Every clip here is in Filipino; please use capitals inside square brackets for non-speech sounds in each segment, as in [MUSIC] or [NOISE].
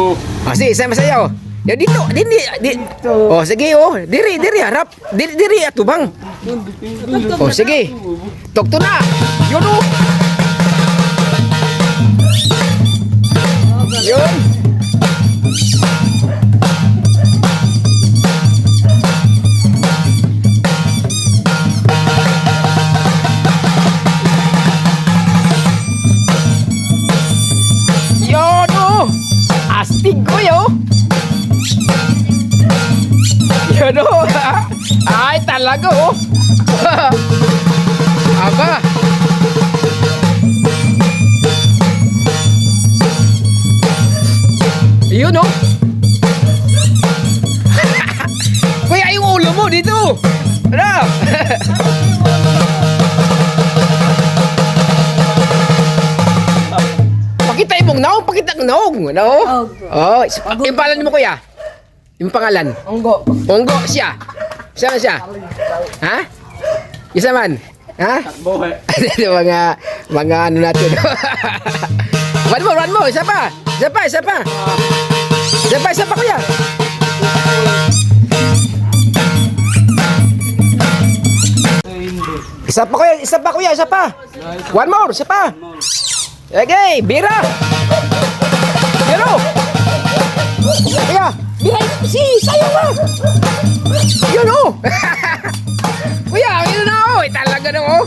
Oh, sige, sama sayo. Ya dito, dini, di. Oh, sige oh. Diri, diri harap. Diri, diri atubang. Oh, sige. Tukto na. Yun oh. Yun. Oh. Astig ko yo. Yun oh. Ay, talaga oh. Aba. Yun oh. Kuya, yung ulo mo dito. Ano? Pakita ang naong. Ano? Oh, is- yung pangalan mo kuya? Yung pangalan? Onggo. Onggo siya. Siya man siya. Ha? Isa man. Ha? Buhay. [LAUGHS] Yung mga mga ano natin. [LAUGHS] one more, one more. Isa pa. Isa pa, isa pa. Isa pa, isa pa kuya. Isa pa kuya, isa pa kuya, isa pa. One more, isa pa. Okay, bira. Biro. Kuya, bira, si, sayo ba? Yun oh. Kuya, [LAUGHS] yun na oh. Eh, talaga [LAUGHS] na [LAUGHS] oh.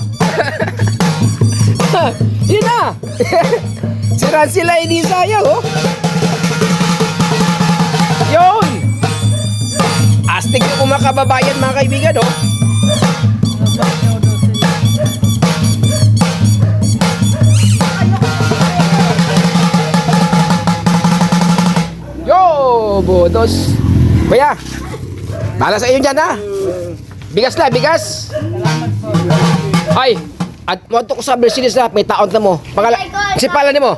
yun na. Sira sila hindi sayang oh. Yun. Astig yung mga kababayan mga kaibigan oh. Bodos. Kuya, Bala sa iyo dyan ha. Bigas na, bigas. Ay, at mo to ko sa Mercedes na may taon na mo. Pangala, si pala ni mo.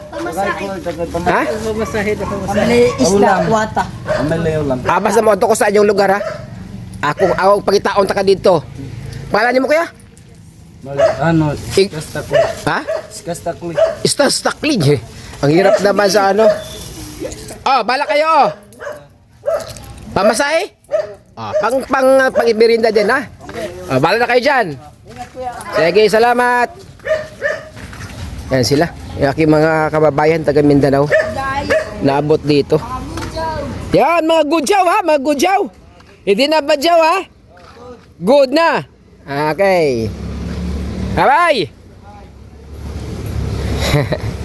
Ha? Pamili isla, wata. Ah, basta mo to ko sa inyong lugar ha. Ako, ako pagitaon ta ka dito. Pala ni mo kuya? Ano, Ik- kastakli. Ha? Kastakli. Ista staklig eh. Ang hirap naman sa ano. Oh, bala kayo oh. Pamasahe? Oh, pang pang pang merienda din ha. Oh, bala na kayo diyan. Sige, salamat. Yan sila. Yung aking mga kababayan taga Mindanao. Naabot dito. Yan, mga gudyaw ha, mga gudyaw. Hindi na badyaw ha. Good na. Okay. Bye-bye. [LAUGHS]